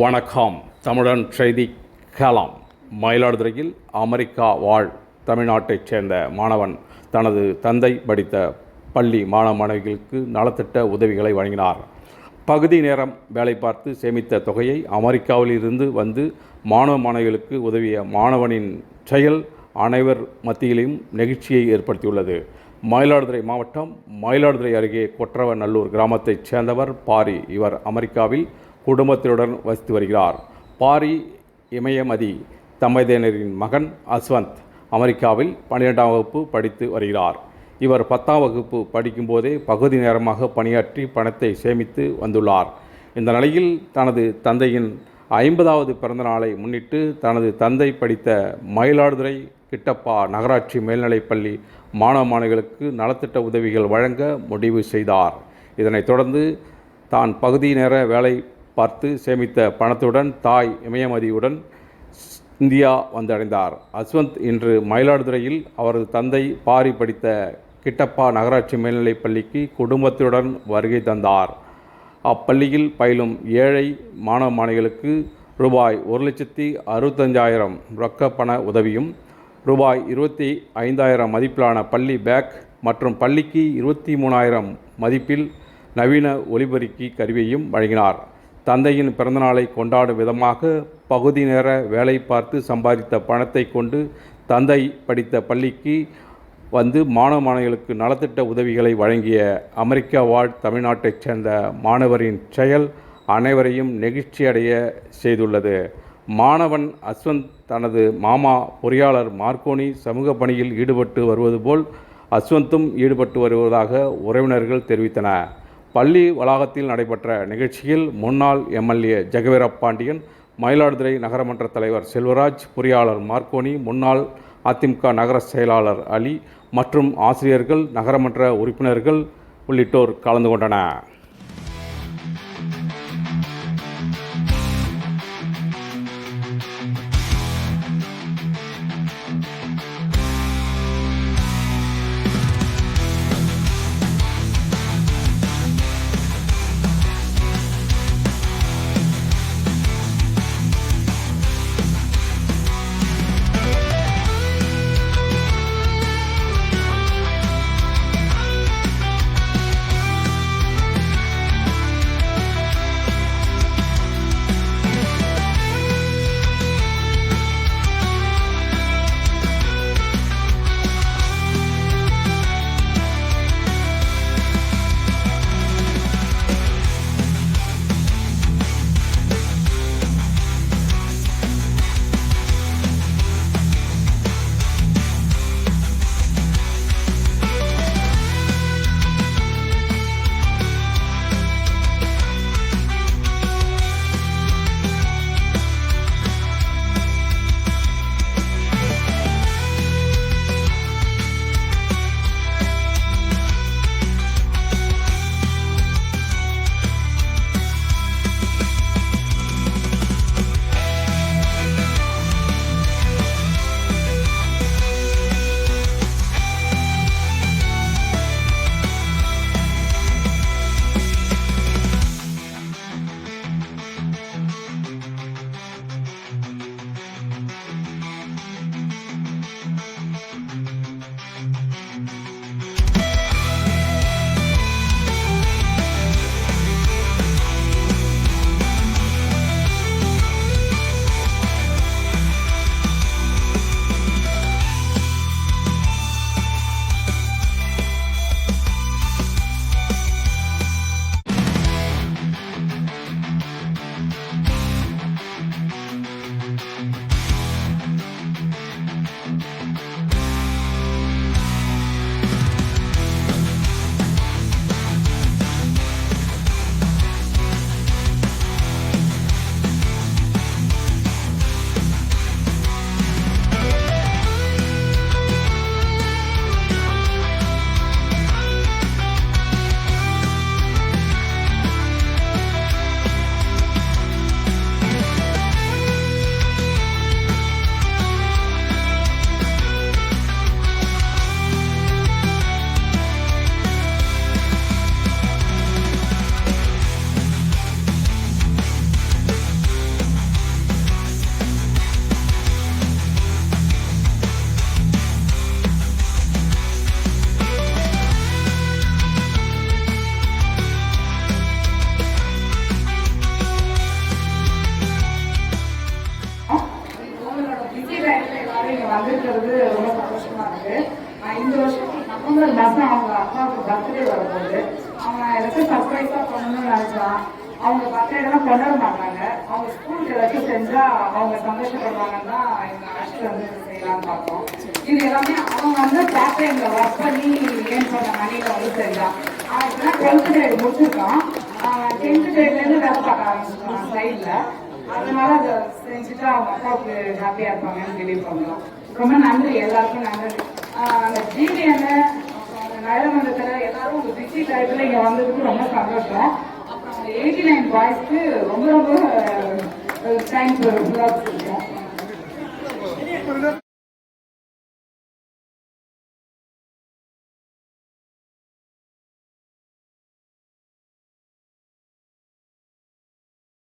வணக்கம். தமிழன் செய்தி கலாம் மயிலாடுதுறையில் அமெரிக்கா வாழ் தமிழ்நாட்டைச் சேர்ந்த மாணவன் தனது தந்தை படித்த பள்ளி மாணவ மாணவிகளுக்கு நலத்திட்ட உதவிகளை வழங்கினார். பகுதி நேரம் வேலை பார்த்து சேமித்த தொகையை அமெரிக்காவில் இருந்து வந்து மாணவ மாணவிகளுக்கு உதவிய மாணவனின் செயல் அனைவர் மத்தியிலும் நெகிழ்ச்சியை ஏற்படுத்தியுள்ளது. மயிலாடுதுறை மாவட்டம் மயிலாடுதுறை அருகே கொற்றவநல்லூர் கிராமத்தைச் சேர்ந்தவர் பாரி. இவர் அமெரிக்காவில் குடும்பத்தினுடன் வசித்து வருகிறார். பாரி இமயமதி தம்பதியினரின் மகன் அஸ்வந்த் அமெரிக்காவில் பன்னிரெண்டாம் வகுப்பு படித்து வருகிறார். இவர் பத்தாம் வகுப்பு படிக்கும்போதே பகுதி நேரமாக பணியாற்றி பணத்தை சேமித்து வந்துள்ளார். இந்த நிலையில் தனது தந்தையின் ஐம்பதாவது பிறந்தநாளை முன்னிட்டு தனது தந்தை படித்த மயிலாடுதுறை கிட்டப்பா நகராட்சி மேல்நிலைப்பள்ளி மாணவ மாணவிகளுக்கு நலத்திட்ட உதவிகள் வழங்க முடிவு செய்தார். இதனைத் தொடர்ந்து தான் பகுதி நேர வேலை பார்த்து சேமித்த பணத்துடன் தாய் இமயமதியுடன் இந்தியா வந்தடைந்தார். அஸ்வந்த் இன்று மயிலாடுதுறையில் அவரது தந்தை பாரி படித்த கிட்டப்பா நகராட்சி மேல்நிலைப் பள்ளிக்கு குடும்பத்துடன் வருகை தந்தார். அப்பள்ளியில் பயிலும் ஏழை மாணவ மாணவிகளுக்கு ரூபாய் ஒரு லட்சத்தி அறுபத்தஞ்சாயிரம் ரொக்க பண உதவியும் ரூபாய் இருபத்தி ஐந்தாயிரம் மதிப்பிலான பள்ளி பேக் மற்றும் பள்ளிக்கு இருபத்தி மூணாயிரம் மதிப்பில் நவீன ஒலிபெருக்கி கருவியையும் வழங்கினார். தந்தையின் பிறந்தநாளை கொண்டாடும் விதமாக பகுதி நேர வேலை பார்த்து சம்பாதித்த பணத்தை கொண்டு தந்தை படித்த பள்ளிக்கு வந்து மாணவ மாணவிகளுக்கு நலத்திட்ட உதவிகளை வழங்கிய அமெரிக்கா வாழ் தமிழ்நாட்டைச் சேர்ந்த மாணவரின் செயல் அனைவரையும் நெகிழ்ச்சியடைய செய்துள்ளது. மாணவன் அஸ்வந்த் தனது மாமா பொறியாளர் மார்க்கோனி சமூக பணியில் ஈடுபட்டு வருவது போல் அஸ்வந்தும் ஈடுபட்டு வருவதாக உறவினர்கள் தெரிவித்தன பள்ளி வளாகத்தில் நடைபெற்ற நிகழ்ச்சியில் முன்னாள் எம்எல்ஏ ஜெகவீரபாண்டியன் மயிலாடுதுறை நகரமன்ற தலைவர் செல்வராஜ் பொறியாளர் மார்க்கோனி முன்னாள் அதிமுக நகர செயலாளர் அலி மற்றும் ஆசிரியர்கள் நகரமன்ற உறுப்பினர்கள் உள்ளிட்டோர் கலந்து கொண்டனர். இருக்கிறது ரொம்ப சந்தோஷமா இருக்கு. இந்த வருஷம் அவங்க மாசம் அவங்க அப்பாவுக்கு பர்த்டே வரும்போது அவங்க ஏதாச்சும் சர்ப்ரைஸா பண்ணணும்னு நினைச்சான் அவங்க பர்த்டேலாம் கொண்டாட மாட்டாங்க. அவங்க ஸ்கூலுக்கு ஏதாச்சும் செஞ்சா அவங்க சந்தோஷப்படுவாங்கன்னு தான் எங்க அழைச்சிட்டு வந்து செய்யலாம்னு பார்த்தோம் இது எல்லாமே அவங்க வந்து பார்ட் டைம்ல ஒர்க் பண்ணி ஏன் பண்ண மணியில வந்து செஞ்சான் அவன் இப்பதான் டுவெல்த் கிரேட் முடிச்சிருக்கான் டென்த் கிரேட்லேருந்து வேலை பார்க்க ஆரம்பிச்சிருக்கான் சைடில் அதனால அதை செஞ்சுட்டு அவங்க அப்பாவுக்கு ஹாப்பியா இருப்பாங்கன்னு பிலீவ் பண்ணலாம். ரொம்ப நன்றி எல்லாருக்கும் நன்றி. ஆஹ் அந்த ஜிடிஎன் நயனமந்தத்துல எல்லாரும் உங்கள் பிஸி டைத்தில் இங்கே வந்ததுக்கு ரொம்ப சந்தோஷம். அப்புறம் அந்த எயிட்டி நைன் பாய்ஸ்க்கு ரொம்ப ரொம்ப தேங்க்ஸ் ஃபுல்லாக